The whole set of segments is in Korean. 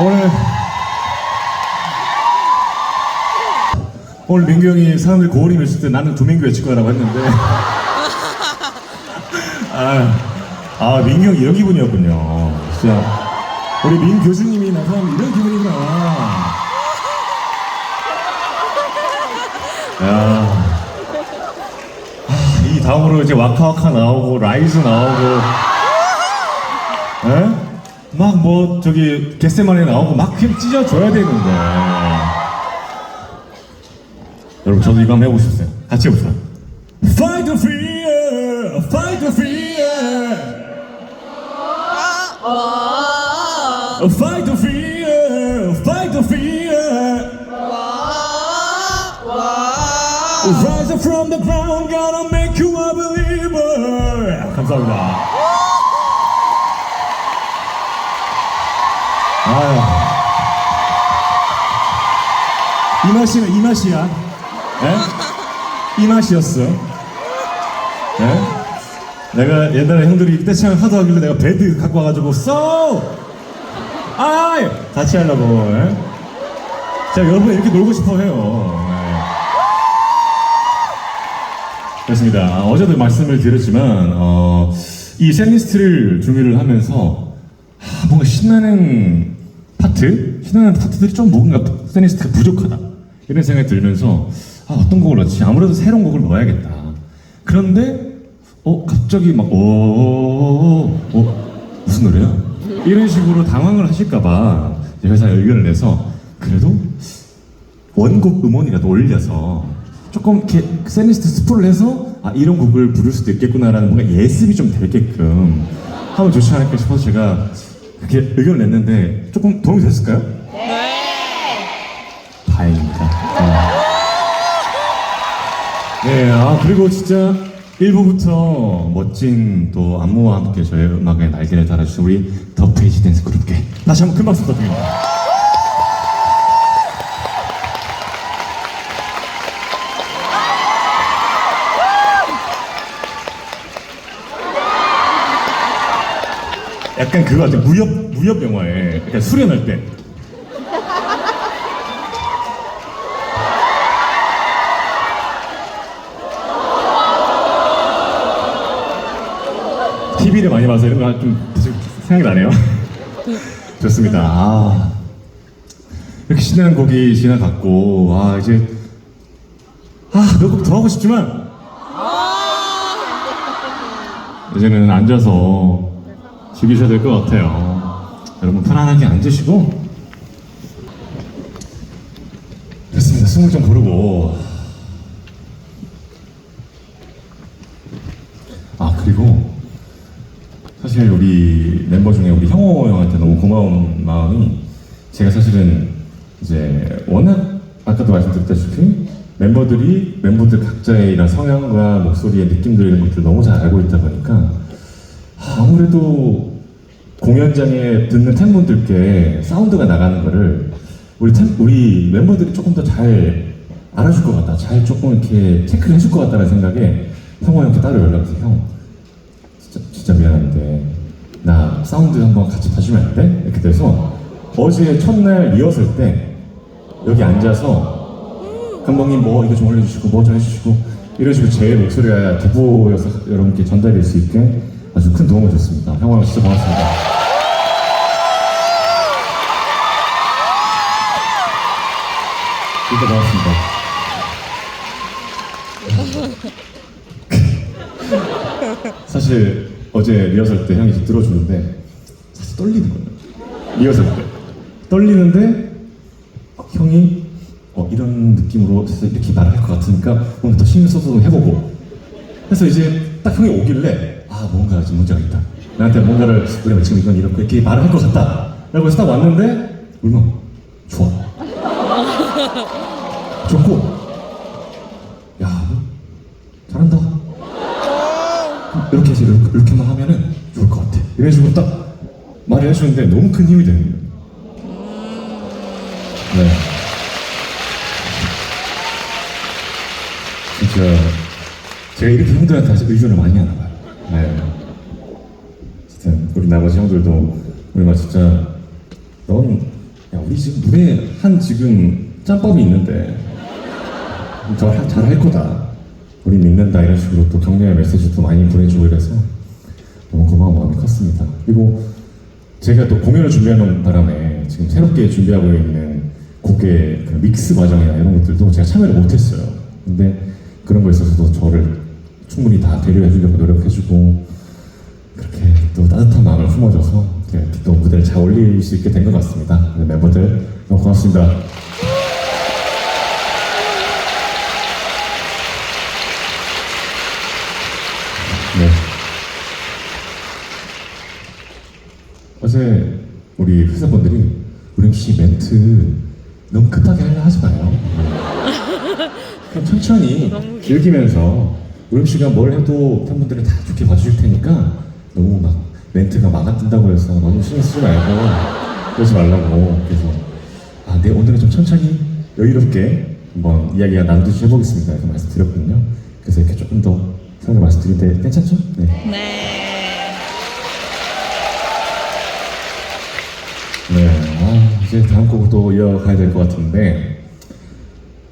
오늘 오늘 민규 형이 사람들이 고울이 외칠 때 나는 조민규 외칠 거라고 했는데. 아, 아 민규 형 이런 기분이었군요. 진짜. 우리 민 교수님이 나서 이런 기분이구나. 야, 아, 이 다음으로 이제 와카와카 나오고 라이즈 나오고. 에? 막 뭐 저기 겟세만에 나오고 막 그냥 찢어줘야 되는데 여러분 저도 이거 한번 해보고 싶어요 같이 해보세요 Fight the fear Fight the fear Fight the fear Fight the fear Rise up from the ground Gonna make you a believer 감사합니다 맛이는 이 맛이야. 예? 이 맛이었어. 예? 내가 옛날에 형들이 떼창을 하도 하길래 내가 배드 갖고 와가지고 쏘! 아이! 같이 하려고. 예? 자, 여러분 이렇게 놀고 싶어 해요. 예. 그렇습니다. 아, 어제도 말씀을 드렸지만, 어, 이 샌리스트를 준비를 하면서 아, 뭔가 신나는 파트, 신나는 파트들이 좀 뭔가 샌리스트가 부족하다 이런 생각이 들면서 아, 어떤 곡을 넣지? 아무래도 새로운 곡을 넣어야겠다. 그런데 어 갑자기 막 오, 어, 무슨 노래야? 이런 식으로 당황을 하실까봐 회사에 의견을 내서 그래도 원곡 음원이라도 올려서 조금 이렇게 샌리스트 스포를 해서 아 이런 곡을 부를 수도 있겠구나라는 뭔가 예습이 좀 되게끔 하면 좋지 않을까 싶어서 제가 그렇게 의견을 냈는데 조금 도움이 됐을까요? 네. 다행입니다. 네. 네, 아 그리고 진짜 1부부터 멋진 또 안무와 함께 저의 음악의 날개를 달아주신 우리 더 페이지 댄스 그룹께 다시 한번 큰 박수 부탁드립니다. 약간 그거 같아 무협 무협 영화에 약간 수련할 때 TV를 많이 봐서 이런 거 좀 생각이 나네요. 좋습니다. 아, 이렇게 신나는 곡이 지나갔고, 아, 이제, 아, 몇 곡 더 하고 싶지만, 이제는 앉아서 즐기셔야 될 것 같아요. 여러분 편안하게 앉으시고, 됐습니다. 숨을 좀 고르고, 아, 그리고, 사실 우리 멤버 중에 우리 형호 형한테 너무 고마운 마음이 제가 사실은 이제 워낙 아까도 말씀드렸다시피 멤버들이 멤버들 각자의 이런 성향과 목소리의 느낌들 이런 것들 너무 잘 알고 있다 보니까 아무래도 공연장에 듣는 팬분들께 사운드가 나가는 거를 우리 팬- 우리 멤버들이 조금 더 잘 알아줄 것 같다, 잘 조금 이렇게 체크를 해줄 것 같다는 생각에 형호 형한테 따로 연락해서 형 진짜, 미안한데 나 사운드 한번 같이 봐주면 안 돼? 이렇게 돼서 어제 첫날 리허설 때 여기 앉아서 감독님 뭐 이거 좀 올려주시고 뭐 좀 해주시고 이런 식으로 제 목소리가 대보여서 여러분께 전달될 수 있게 아주 큰 도움을 줬습니다. 형아 형 진짜 고맙습니다. 진짜 고맙습니다. 사실 어제 리허설 때 형이 들어주는데 사실 떨리는 거예요. 리허설 때 떨리는데 형이 어, 이런 느낌으로 이렇게 말을 할 것 같으니까 뭔가 더 신경 써서 해보고 그래서 이제 딱 형이 오길래 아 뭔가 좀 문제가 있다. 나한테 뭔가를 우리가 지금 이건 이렇게 이렇게 말을 할 것 같다. 라고 해서 딱 왔는데 얼마 좋아. 좋고 야 너 잘한다. 이렇게 해서 이렇게, 이렇게만 하면은 좋을 것 같아. 식으로 딱 말을 해주는데 너무 큰 힘이 되는 거예요. 네. 진짜 제가 이렇게 형들한테 사실 의존을 많이 하나 봐요. 네. 진짜 우리 나머지 형들도 우리가 진짜 넌 우리 지금 무대에 한 지금 짬밥이 있는데 저잘할 거다. 우리 믿는다 이런 식으로 또 격려의 메시지도 많이 보내주고 이래서 너무 고마운 마음이 컸습니다. 그리고 제가 또 공연을 준비하는 바람에 지금 새롭게 준비하고 있는 곡의 그 믹스 과정이나 이런 것들도 제가 참여를 못했어요. 근데 그런 거에 있어서도 저를 충분히 다 배려해 주려고 노력해주고 그렇게 또 따뜻한 마음을 품어줘서 또 무대를 잘 올릴 수 있게 된 것 같습니다. 네, 멤버들 너무 고맙습니다. 어제 우리 회사분들이 우리 MC 멘트 너무 급하게 하려 하지 마요. 그냥 천천히 즐기면서 우리 MC가 뭘 해도 팬분들은 다 좋게 봐주실 테니까 너무 막 멘트가 막아뜬다고 해서 너무 신경 쓰지 말고 그러지 말라고 그래서 아, 네 오늘은 좀 천천히 여유롭게 한번 이야기가 나누듯이 해보겠습니다. 이렇게 말씀드렸거든요. 그래서 이렇게 조금 더 편하게 말씀드리는데 괜찮죠? 네. 네. 네, 아, 이제 다음 또 이어가야 될 것 같은데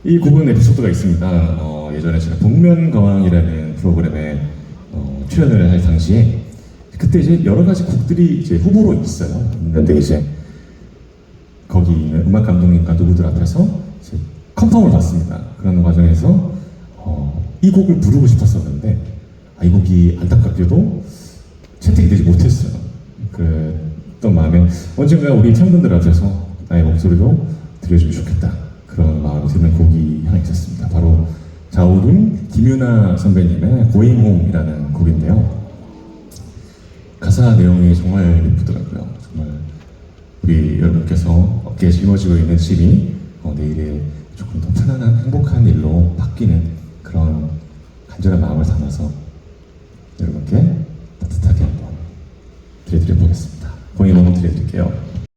이 곡은 에피소드가 있습니다. 어, 예전에 제가 복면가왕이라는 프로그램에 어, 출연을 할 당시에 그때 이제 여러 가지 곡들이 이제 후보로 있어요. 있는데 이제 거기 있는 음악 감독님과 누구들 앞에서 이제 컨펌을 받습니다. 그런 과정에서 어, 이 곡을 부르고 싶었었는데 아, 이 곡이 안타깝게도 채택이 되지 못했어요. 그랬던 마음에 언젠가 우리 팬분들 앞에서 목소리로 들려주면 좋겠다. 그런 마음이 드는 곡이 하나 있었습니다. 바로 자우림 김유나 선배님의 고잉홈이라는 곡인데요. 가사 내용이 정말 예쁘더라고요. 정말 우리 여러분께서 어깨에 짊어지고 있는 짐이 어, 내일의 조금 더 편안한 행복한 일로 바뀌는 그런 간절한 마음을 담아서 여러분께 따뜻하게 한번 드려드려 보겠습니다. 고잉홈 드려드릴게요.